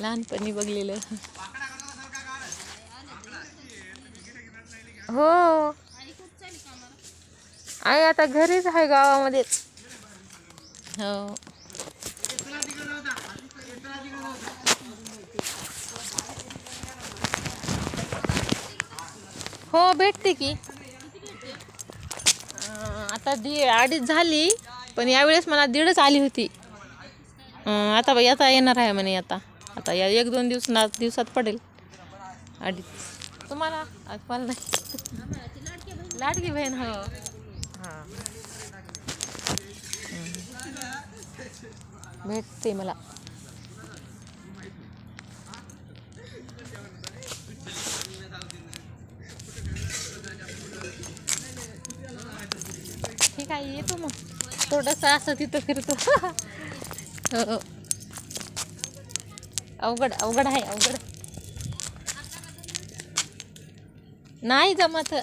लहानपणी बघलेलं. हो. आहे आता घरीच आहे गावामध्येच हो. हो भेटते की. आता दी अडीच झाली पण यावेळेस मला दीडच आली होती. आता बाई आता येणार आहे म्हणे आता. आता या एक दोन दिवस ना दिवसात पडेल. अडीच. तुम्हाला? आज मला नाही. लाडकी बहीण हो. हां. भेटते मला. ठीक आहे येतो मग. थोडंसं असं तिथं फिरतो. हो. अवघड अवघड आहे अवघड. नाही जमत.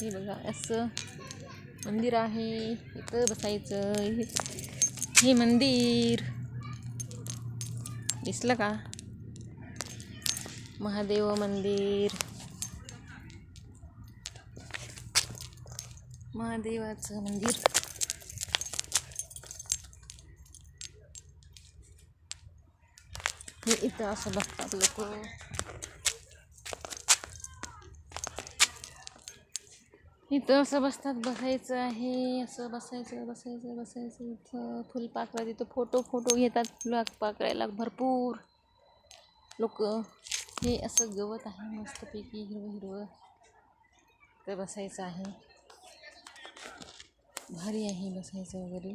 हे बघा असं मंदिर आहे. इथं बसायचं. हे- हे मंदिर. दिसलं का? महादेव मंदिर. महादेवाचं मंदिर. हे इथं असं बघतात लोक. इथं असं बसतात बसायचं आहे असं बसायचं बसायचं बसायचं इथं. फुलपाखरा तिथं फोटो फोटो घेतात फुलपाखरायला भरपूर लोक. हे असं गवत आहे मस्तपैकी हिरवं हिरवं. ते बसायचं आहे. भारी आहे बसायचं वगैरे.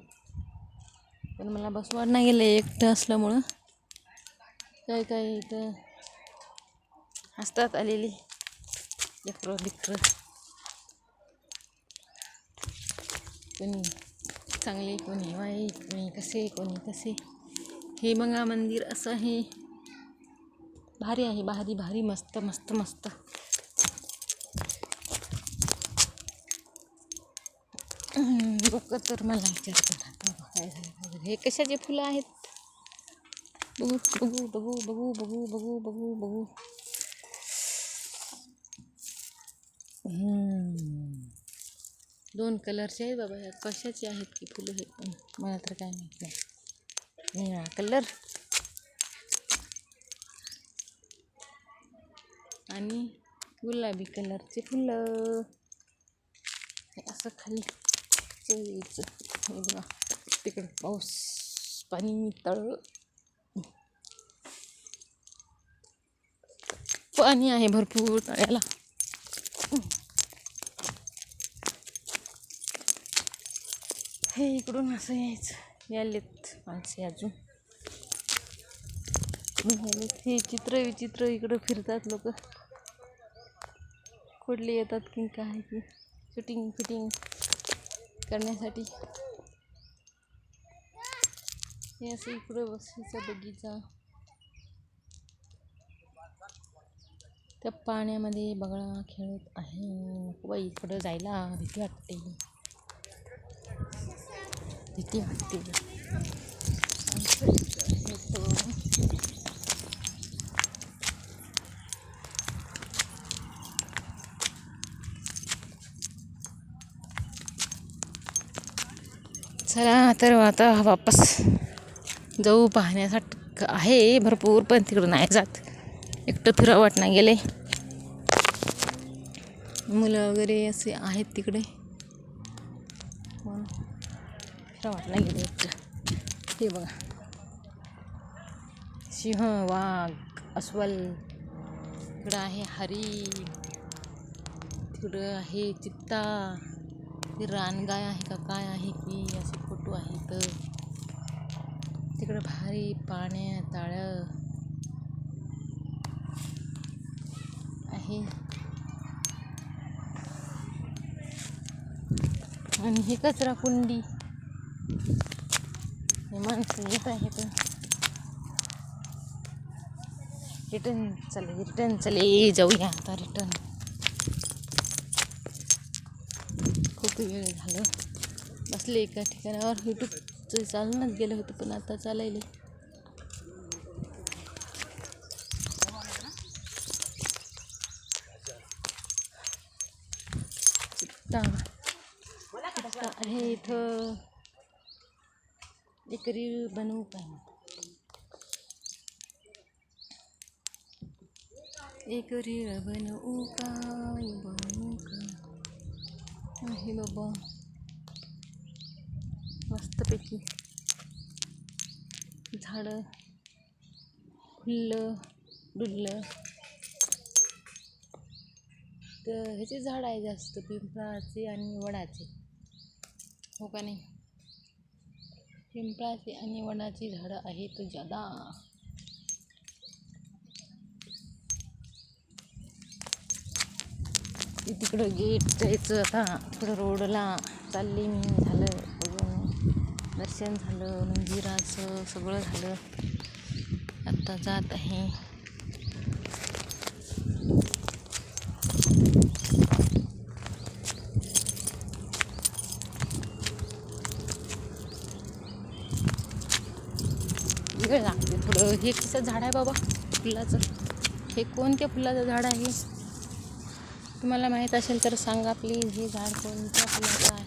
पण मला बसवाड नाही गेलं एकटं असल्यामुळं. काय काय इथं हसतात आलेली लेकरं बिकरं कोणी चांगले कोणी वाईट कोणी कसे कोणी कसे हे बघा मंदिर असं आहे भारी आहे भारी भारी मस्त मस्त मस्त लोक तर मला विचारतात बाबा काय झालं काय झालं हे कशाचे फुलं आहेत बघू बघू बघू बघू बघू बघू बघू बघू दोन कलरचे आहेत बाबा ह्या कशाचे आहेत की फुलं हे पण? मला तर काय माहीत नाही. निळा कलर आणि गुलाबी कलरचे फुलं. हे असं खाली चढायचं. बघा. तिकडे पाऊस पाणी तळ. पाणी आहे भरपूर तळ्याला. हे इकडून असं यायचं. यालेत माणसे अजून. हे चित्र विचित्र इकडं फिरतात लोक. कुठले येतात की काय की. शूटिंग फिटिंग करण्यासाठी. हे असं इकडं बसायचा बगीचा. त्या पाण्यामध्ये बगळा खेळत आहे. नको बाई इकडं जायला भीती वाटते. भीती वाटते. चला तर आता वापस जाऊ पाहण्यासाठी आहे. भरपूर पण तिकडं नाही जात. एकटं फिरा वाटणं गेले. मुलं वगैरे असे आहेत तिकडे. म्हणून फिरा वाटणं गेले एकटं. हे बघा. सिंह वाघ अस्वल. इकडं आहे हरी. तिकडं आहे चित्ता. ती रानगाय आहे का काय आहे की? असे फोटो आहेत. तिकडं भारी पाण्या ताळं आहे. आणि हे कचरा कुंडी. हे माणसं येत आहेत. रिटर्न चले रिटर्न चले. जाऊया आता रिटर्न खूप वेळ झालं. बसले एका ठिकाणावर. यूट्यूबचं चालूनच गेलं होतं पण आता चालायले रस्ता रस्ता आहे इथं एक रील बनवू काय एक रीळ बनवू काय बनवू का? आहे बाबा. मस्तपैकी झाडं फुललं डुल्लं. तर ह्याचे झाड आहे जास्त पिंपळाचे आणि वडाचे. हो का नाही? पिंपळाचे आणि वडाची झाडं आहेत जादा ज्यादा तिकडं गेट जायचं आता. तिकडं रोडला चालली मी झालं बघून दर्शन झालं मंदिराचं सगळं झालं. आत्ता जात आहे. वेळ लागते थोडं हे कसं झाड आहे बाबा फुलाचं. हे कोणत्या फुलाचं झाड आहे? तुम्हाला माहीत असेल तर सांगा प्लीज हे झाड कोणत्या फुलाचं आहे?